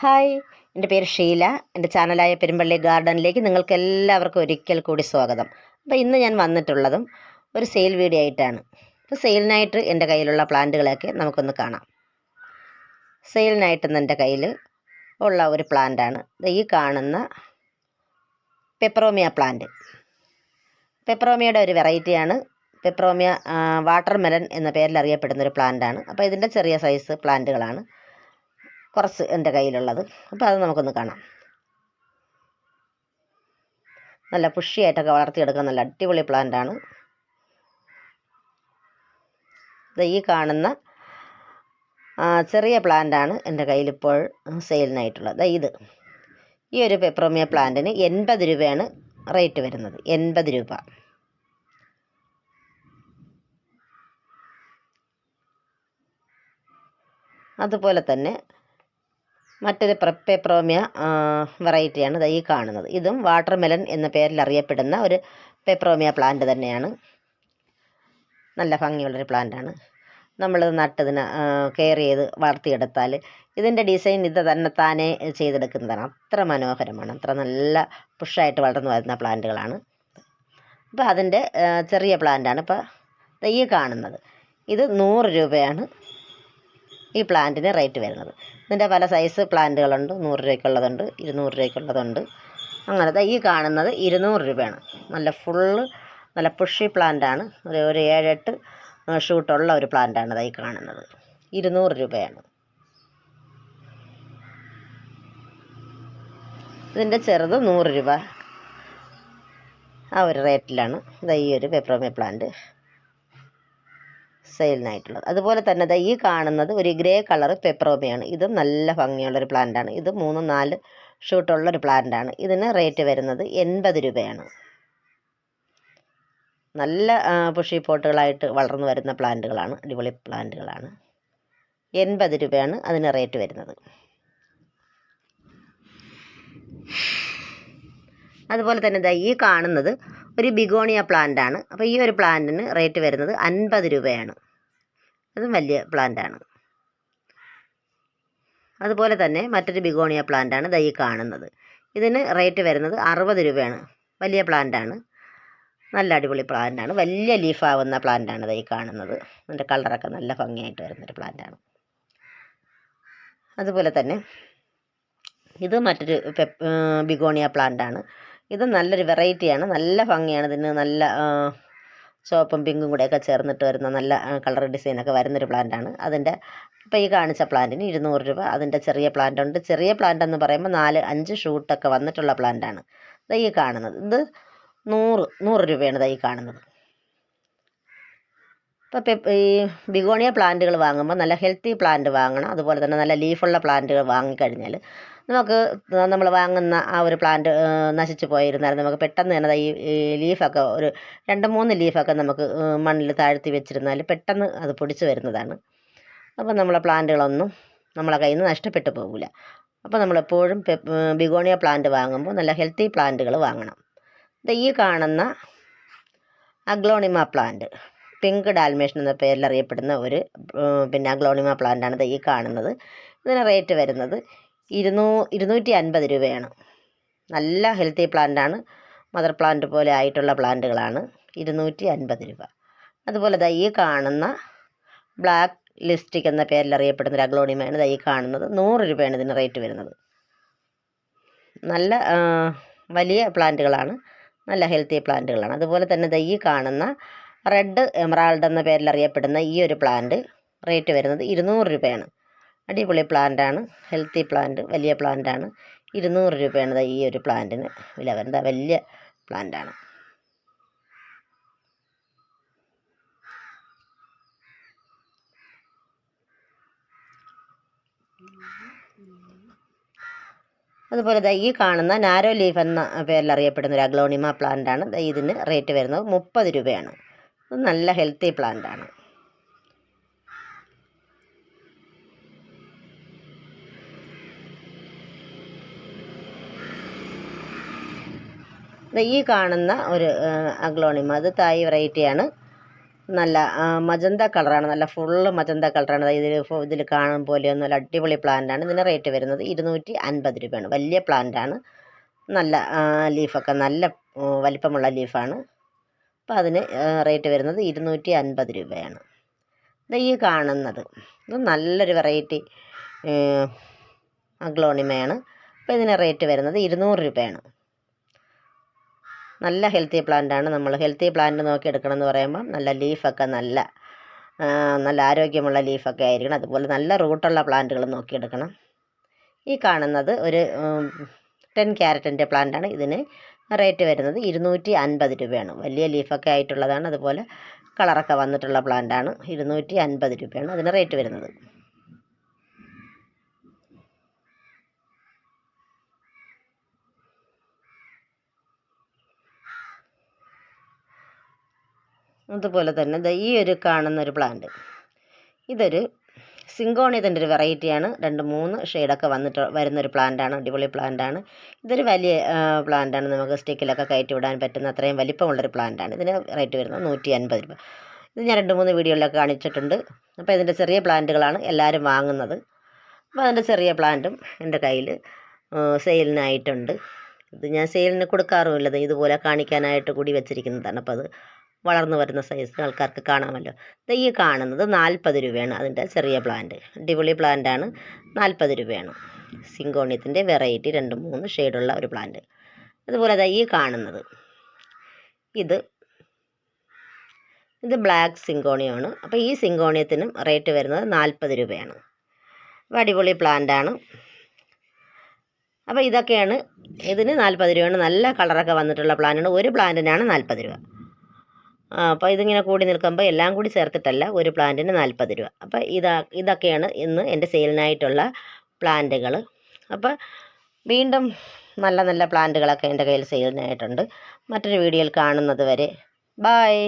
Hi. എന്റെ പേര് ഷീല. എന്റെ ചാനലായ പെരുമ്പള്ളി ഗാർഡനിലേക്ക് നിങ്ങൾക്ക് എല്ലാവർക്കും ഒരിക്കൽ കൂടി സ്വാഗതം. അപ്പോൾ ഇന്ന് ഞാൻ വന്നിട്ടുള്ളതും ഒരു സെയിൽ വീഡിയോ ആയിട്ടാണ്. അപ്പോൾ സെയിലിനായിട്ട് എന്റെ കയ്യിലുള്ള പ്ലാന്റുകളെയൊക്കെ നമുക്കൊന്ന് കാണാം. സെയിലിനായിട്ട് എന്റെ കയ്യിൽ ഉള്ള ഒരു പ്ലാന്റാണ്. ഈ കാണുന്ന പെപ്രോമിയ പ്ലാന്റ്. പെപ്രോമിയയുടെ ഒരു വെറൈറ്റിയാണ്. പെപ്രോമിയ വാട്ടർ മെലൻ എന്ന പേരിൽ അറിയപ്പെടുന്ന ഒരു പ്ലാന്റാണ്. അപ്പോൾ ഇതിന്റെ ചെറിയ സൈസ് പ്ലാന്റുകളാണ്. കുറച്ച് എന്റെ കയ്യിലുള്ളത്. അപ്പോൾ അത് നമുക്കൊന്ന് കാണാം. നല്ല പുഷിയായിട്ടൊക്കെ വളർത്തിയെടുക്കാൻ നല്ല അടിപൊളി പ്ലാന്റാണ് ഇത് ഈ കാണുന്ന ചെറിയ പ്ലാന്റാണ് എന്റെ കയ്യിലിപ്പോൾ സെയിലിനായിട്ടുള്ളത് ഇത്. ഈ ഒരു പെപ്രോമിയ പ്ലാന്റിന് എൺപത് രൂപയാണ് റേറ്റ് വരുന്നത്. എൺപത് രൂപ. അതുപോലെ തന്നെ മറ്റൊരു പെപ്രോമിയ വെറൈറ്റിയാണ് ഈ കാണുന്നത്. ഇതും വാട്ടർ മെലൺ എന്ന പേരിൽ അറിയപ്പെടുന്ന ഒരു പെപ്രോമിയ പ്ലാന്റ് തന്നെയാണ്. നല്ല ഭംഗിയുള്ളൊരു പ്ലാന്റാണ് നമ്മൾ നട്ടതിന് കെയർ ചെയ്ത് വളർത്തിയെടുത്താൽ ഇതിന്റെ ഡിസൈൻ ഇത് തന്നെ താനെ ചെയ്തെടുക്കുന്നതാണ്. അത്ര മനോഹരമാണ്. അത്ര നല്ല പുഷായിട്ട് വളർന്നു വരുന്ന പ്ലാന്റുകളാണ് അപ്പോൾ അതിന്റെ ചെറിയ പ്ലാന്റാണ് ഇപ്പോൾ ഈ കാണുന്നത്. ഇത് നൂറ് രൂപയാണ്. ഈ പ്ലാന്റിന് റേറ്റ് വരുന്നത്. ഇതിന്റെ പല സൈസ് പ്ലാന്റുകളുണ്ട്. നൂറ് രൂപയ്ക്കുള്ളതുണ്ട് ഇരുന്നൂറ് രൂപയ്ക്കുള്ളതുണ്ട്. അങ്ങനത്തെ ഈ കാണുന്നത് ഇരുന്നൂറ് രൂപയാണ്. നല്ല ഫുള്ള് നല്ല പുഷി പ്ലാന്റാണ് ഒരു ഒരു ഏഴെട്ട് ഷൂട്ടുള്ള ഒരു പ്ലാന്റാണ് ഇതായി കാണുന്നത്. ഇരുന്നൂറ് രൂപയാണ്. ഇതിന്റെ ചെറുത് നൂറ് രൂപ ആ ഒരു റേറ്റിലാണ് ഇതാ ഈ ഒരു പെപ്രോമി പ്ലാന്റ് സെയിലിനായിട്ടുള്ളത്. അതുപോലെ തന്നെ ദാ ഈ കാണുന്നത് ഒരു ഗ്രേ കളർ പെപ്രോമയാണ്. ഇതും നല്ല ഭംഗിയുള്ളൊരു പ്ലാന്റാണ് ഇത് മൂന്ന് നാല് ഷൂട്ടുള്ളൊരു പ്ലാന്റാണ് ഇതിന് റേറ്റ് വരുന്നത് എൺപത് രൂപയാണ്. നല്ല പുഷി പോട്ടുകളായിട്ട് വളർന്നു വരുന്ന പ്ലാന്റുകളാണ് അടിപൊളി പ്ലാന്റുകളാണ് എൺപത് രൂപയാണ് അതിന് റേറ്റ് വരുന്നത്. അതുപോലെ തന്നെ ദാ ഈ കാണുന്നത് ഒരു ബിഗോണിയ പ്ലാന്റ് ആണ്. അപ്പോൾ ഈ ഒരു പ്ലാന്റിന് റേറ്റ് വരുന്നത് അൻപത് രൂപയാണ്. അതും വലിയ പ്ലാന്റ് ആണ്. അതുപോലെ തന്നെ മറ്റൊരു ബിഗോണിയ പ്ലാന്റ് ആണ് ദൈ കാണുന്നത്. ഇതിന് റേറ്റ് വരുന്നത് അറുപത് രൂപയാണ്. വലിയ പ്ലാന്റ് ആണ്. നല്ല അടിപൊളി പ്ലാന്റ് ആണ്. വലിയ ലീഫാവുന്ന പ്ലാന്റ് ആണ് ദൈ കാണുന്നത്. അതിന്റെ കളറൊക്കെ നല്ല ഭംഗിയായിട്ട് വരുന്നൊരു പ്ലാന്റ് ആണ്. അതുപോലെ തന്നെ ഇത് മറ്റൊരു ബിഗോണിയ പ്ലാന്റ് ആണ്. ഇത് നല്ലൊരു വെറൈറ്റിയാണ്. നല്ല ഭംഗിയാണ് ഇതിന്. നല്ല ചുവപ്പും പിങ്കും കൂടെയൊക്കെ ചേർന്നിട്ട് വരുന്ന നല്ല കളർ ഡിസൈനൊക്കെ വരുന്നൊരു പ്ലാന്റാണ്. അതിന്റെ ഇപ്പോൾ ഈ കാണിച്ച പ്ലാന്റിന് ഇരുന്നൂറ് രൂപ. അതിന്റെ ചെറിയ പ്ലാന്റ് ഉണ്ട് ചെറിയ പ്ലാന്റ് എന്ന് പറയുമ്പോൾ നാല് അഞ്ച് ഷൂട്ടൊക്കെ വന്നിട്ടുള്ള പ്ലാന്റാണ്. ഈ കാണുന്നത്. ഇത് നൂറ് നൂറ് രൂപയാണ് ഈ കാണുന്നത്. ഇപ്പോൾ ഈ ബിഗോണിയ പ്ലാന്റുകൾ വാങ്ങുമ്പോൾ നല്ല ഹെൽത്തി പ്ലാന്റ് വാങ്ങണം. അതുപോലെ തന്നെ നല്ല ലീഫുള്ള പ്ലാന്റുകൾ വാങ്ങിക്കഴിഞ്ഞാൽ നമുക്ക് നമ്മൾ വാങ്ങുന്ന ആ ഒരു പ്ലാന്റ് നശിച്ചു പോയിരുന്നാൽ നമുക്ക് പെട്ടെന്ന് തന്നെ ഈ ലീഫൊക്കെ ഒരു രണ്ട് മൂന്ന് ലീഫൊക്കെ നമുക്ക് മണ്ണിൽ താഴ്ത്തി വെച്ചിരുന്നാൽ പെട്ടെന്ന് അത് പൊടിച്ച് വരുന്നതാണ്. അപ്പോൾ നമ്മളെ പ്ലാന്റുകളൊന്നും നമ്മളെ കയ്യിൽ നിന്ന് നഷ്ടപ്പെട്ടു പോകില്ല അപ്പോൾ നമ്മളെപ്പോഴും ബിഗോണിയ പ്ലാന്റ് വാങ്ങുമ്പോൾ നല്ല ഹെൽത്തി പ്ലാന്റുകൾ വാങ്ങണം. ഈ കാണുന്ന അഗ്ലോണിമ പ്ലാന്റ്. പിങ്ക് ഡാൽമേഷൻ എന്ന പേരിൽ അറിയപ്പെടുന്ന ഒരു പിന്നെ അഗ്ലോണിമ പ്ലാന്റാണ് ഈ കാണുന്നത്. ഇതിന് റേറ്റ് വരുന്നത് ഇരുന്നൂ ഇരുന്നൂറ്റി അൻപത് രൂപയാണ്. നല്ല ഹെൽത്തി പ്ലാന്റ് ആണ് മദർ പ്ലാന്റ് പോലെ ആയിട്ടുള്ള പ്ലാന്റുകളാണ്. ഇരുന്നൂറ്റി അൻപത് രൂപ. അതുപോലെ ദാ ഈ കാണുന്ന ബ്ലാക്ക് ലിസ്റ്റിക് എന്ന പേരിൽ അറിയപ്പെടുന്ന ഒരു അഗ്ലോണിമയാണ് ദാ ഈ കാണുന്നത്. നൂറ് രൂപയാണ് ഇതിന് റേറ്റ് വരുന്നത്. നല്ല വലിയ പ്ലാന്റുകളാണ്. നല്ല ഹെൽത്തി പ്ലാന്റുകളാണ്. അതുപോലെ തന്നെ ദാ ഈ കാണുന്ന റെഡ് എമറാൾഡ് എന്ന പേരിൽ അറിയപ്പെടുന്ന ഈ ഒരു പ്ലാന്റ് റേറ്റ് വരുന്നത് ഇരുന്നൂറ് രൂപയാണ്. അടിപൊളി പ്ലാന്റ് ആണ്. ഹെൽത്തി പ്ലാന്റ് വലിയ പ്ലാന്റ് ആണ്. ഇരുന്നൂറ് രൂപയാണ് ഈ ഒരു പ്ലാന്റിന് വില വരുന്നത്. വലിയ ആണ്. അതുപോലെ ദാ ഈ കാണുന്ന നാരോ ലീഫ് എന്ന പേരിൽ അറിയപ്പെടുന്ന ഒരു അഗ്ലോണിമ പ്ലാന്റ് ആണ്. ഇതിന് റേറ്റ് വരുന്നത് മുപ്പത് രൂപയാണ്. ഇത് നല്ല ഹെൽത്തി പ്ലാന്റാണ് ഈ കാണുന്ന ഒരു അഗ്ലോണിമ അത് തായ് വെറൈറ്റിയാണ് നല്ല മജന്ത കളറാണ് നല്ല ഫുള്ള് മജന്ത കളറാണ് ഇതിൽ ഇതിൽ കാണും പോലെ നല്ല അടിപൊളി പ്ലാന്റാണ് ഇതിന് റേറ്റ് വരുന്നത് ഇരുന്നൂറ്റി അൻപത് രൂപയാണ്. വലിയ പ്ലാന്റാണ് നല്ല ലീഫൊക്കെ നല്ല വലിപ്പമുള്ള ലീഫാണ് അപ്പോൾ അതിന് റേറ്റ് വരുന്നത് ഇരുന്നൂറ്റി അൻപത് രൂപയാണ്. ദേ ഈ കാണുന്നത്. ഇത് നല്ലൊരു വെറൈറ്റി അഗ്ലോണിമയാണ്. അപ്പോൾ ഇതിന് റേറ്റ് വരുന്നത് ഇരുന്നൂറ് രൂപയാണ്. നല്ല ഹെൽത്തി പ്ലാന്റാണ് നമ്മൾ. ഹെൽത്തി പ്ലാന്റ് നോക്കി എടുക്കണമെന്ന് പറയുമ്പോൾ നല്ല ലീഫൊക്കെ നല്ല നല്ല ആരോഗ്യമുള്ള ലീഫൊക്കെ ആയിരിക്കണം. അതുപോലെ നല്ല റൂട്ടുള്ള പ്ലാന്റുകൾ നോക്കിയെടുക്കണം ഈ കാണുന്നത് ഒരു ടെൻ ക്യാരറ്റിന്റെ പ്ലാന്റാണ് ഇതിന് റേറ്റ് വരുന്നത് ഇരുന്നൂറ്റി അൻപത് രൂപയാണ്. വലിയ ലീഫൊക്കെ ആയിട്ടുള്ളതാണ്. അതുപോലെ കളറൊക്കെ വന്നിട്ടുള്ള പ്ലാന്റാണ്. ഇരുന്നൂറ്റി അൻപത് രൂപയാണ് അതിന് റേറ്റ് വരുന്നത്. അതുപോലെ തന്നെ ഈ ഒരു കാണുന്ന ഒരു പ്ലാന്റ്. ഇതൊരു സിങ്കോണിയത്തിന്റെ ഒരു വെറൈറ്റിയാണ്. രണ്ട് മൂന്ന് ഷെയ്ഡൊക്കെ വന്നിട്ട് വരുന്നൊരു പ്ലാന്റാണ് അടിപൊളി പ്ലാന്റാണ്. ഇതൊരു വലിയ പ്ലാന്റാണ്. നമുക്ക് സ്റ്റിക്കിലൊക്കെ കയറ്റി വിടാൻ പറ്റുന്ന അത്രയും വലിപ്പമുള്ളൊരു പ്ലാന്റാണ്. ഇതിന് റേറ്റ് വരുന്നത് നൂറ്റി അൻപത് രൂപ. ഇത് ഞാൻ രണ്ട് മൂന്ന് വീഡിയോയിലൊക്കെ കാണിച്ചിട്ടുണ്ട്. അപ്പോൾ ഇതിന്റെ ചെറിയ പ്ലാന്റുകളാണ് എല്ലാവരും വാങ്ങുന്നത്. അപ്പോൾ അതിന്റെ ചെറിയ പ്ലാന്റും എന്റെ കയ്യിൽ സെയിലിനായിട്ടുണ്ട്. ഇത് ഞാൻ സെയിലിന് കൊടുക്കാറുമില്ലത് ഇതുപോലെ കാണിക്കാനായിട്ട് കൂടി വെച്ചിരിക്കുന്നതാണ്. അപ്പോൾ അത് വളർന്നു വരുന്ന സൈസ് ആൾക്കാർക്ക് കാണാമല്ലോ. ദേ ഈ കാണുന്നത് നാൽപ്പത് രൂപയാണ് അതിന്റെ ചെറിയ പ്ലാന്റ് അടിപൊളി പ്ലാന്റാണ് നാൽപ്പത് രൂപയാണ്. സിങ്കോണിയത്തിന്റെ വെറൈറ്റി രണ്ട് മൂന്ന് ഷെയ്ഡുള്ള ഒരു പ്ലാന്റ് അതുപോലെ ദാ ഈ കാണുന്നത്. ഇത് ഇത് ബ്ലാക്ക് സിങ്കോണിയമാണ്. അപ്പോൾ ഈ സിങ്കോണിയത്തിനും റേറ്റ് വരുന്നത് നാൽപ്പത് രൂപയാണ്. അപ്പോൾ അടിപൊളി പ്ലാന്റ് ആണ്. അപ്പോൾ ഇതൊക്കെയാണ് ഇതിന് നാൽപ്പത് രൂപയാണ്. നല്ല കളറൊക്കെ വന്നിട്ടുള്ള പ്ലാന്റാണ് ഒരു പ്ലാന്റിനാണ് നാൽപ്പത് രൂപ. അപ്പോൾ ഇതിങ്ങനെ കൂടി നിൽക്കുമ്പോൾ എല്ലാം കൂടി ചേർത്തിട്ടല്ല ഒരു പ്ലാന്റിന് നാൽപ്പത് രൂപ. അപ്പോൾ ഇതാ ഇതൊക്കെയാണ് ഇന്ന് എന്റെ സെയിലിനായിട്ടുള്ള പ്ലാന്റുകൾ അപ്പോൾ വീണ്ടും നല്ല നല്ല പ്ലാന്റുകളൊക്കെ എന്റെ കയ്യിൽ സെയിലിനായിട്ടുണ്ട് മറ്റൊരു വീഡിയോയിൽ കാണുന്നത് വരെ. ബായ്